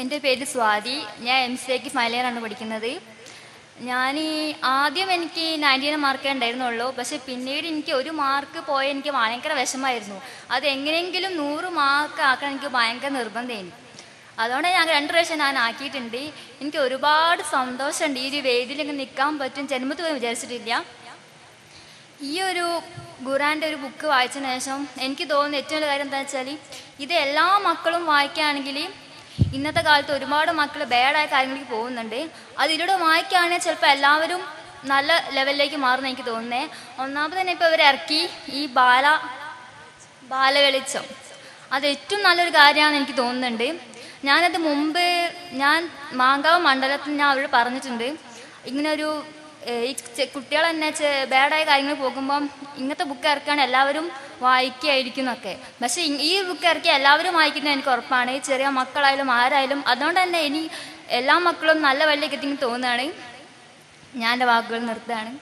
എന്റെ പേര് സ്വാതി. ഞാൻ എം സിക്ക് ഇയറാണ് പഠിക്കുന്നത്. ഞാൻ ആദ്യം എനിക്ക് നയന്റീൻ മാർക്കേ ഉണ്ടായിരുന്നുള്ളൂ. പക്ഷെ പിന്നീട് എനിക്ക് ഒരു മാർക്ക് പോയ എനിക്ക് ഭയങ്കര വിഷമമായിരുന്നു. അത് എങ്ങനെയെങ്കിലും നൂറ് മാർക്ക് ആക്കാൻ എനിക്ക് ഭയങ്കര നിർബന്ധമായിരുന്നു അതുകൊണ്ട് ഞാൻ രണ്ട് പ്രാവശ്യം ഞാൻ ആക്കിയിട്ടുണ്ട്. എനിക്ക് ഒരുപാട് സന്തോഷമുണ്ട്. ഈ ഒരു വേദിയിൽ ഇങ്ങനെ നിൽക്കാൻ പറ്റും ജന്മത്ത് പോയി വിചാരിച്ചിട്ടില്ല. ഈ ഒരു ഖുറാന്റെ ഒരു ബുക്ക് വായിച്ചതിന് ശേഷം എനിക്ക് തോന്നുന്ന ഏറ്റവും വലിയ കാര്യം എന്താ വെച്ചാൽ ഇത് എല്ലാ മക്കളും വായിക്കുകയാണെങ്കിൽ ഇന്നത്തെ കാലത്ത് ഒരുപാട് മക്കൾ ബാഡായ കാര്യങ്ങളിലേക്ക് പോകുന്നുണ്ട്. അതിലൂടെ വായിക്കുകയാണെങ്കിൽ ചിലപ്പോൾ എല്ലാവരും നല്ല ലെവലിലേക്ക് മാറുന്ന എനിക്ക് തോന്നുന്നത് ഒന്നാമത് തന്നെ ഇപ്പോൾ ഇറക്കി ഈ ബാല ബാലവെളിച്ചം. അത് ഏറ്റവും നല്ലൊരു കാര്യമാണെന്ന് എനിക്ക് തോന്നുന്നുണ്ട്. ഞാനത് മുമ്പ് ഞാൻ മാങ്കാവ് മണ്ഡലത്തിൽ ഞാൻ അവരോട് പറഞ്ഞിട്ടുണ്ട്. ഇങ്ങനെ ഒരു ഏഹ്, ഈ കുട്ടികൾ തന്നെ ബാഡായ കാര്യങ്ങൾ പോകുമ്പം ഇങ്ങനത്തെ ബുക്ക് ഇറക്കുകയാണ് എല്ലാവരും വായിക്കുകയായിരിക്കും എന്നൊക്കെ പക്ഷേ ഈ ബുക്ക് ഇറക്കി എല്ലാവരും വായിക്കുന്നത് എനിക്ക് ഉറപ്പാണ്. ചെറിയ മക്കളായാലും ആരായാലും അതുകൊണ്ട് തന്നെ ഇനി എല്ലാ മക്കളും നല്ല വഴിയിലേക്ക് എത്തിക്കുന്നു തോന്നുകയാണ്. ഞാൻ എന്റെ വാക്കുകൾ നിർത്തുകയാണ്.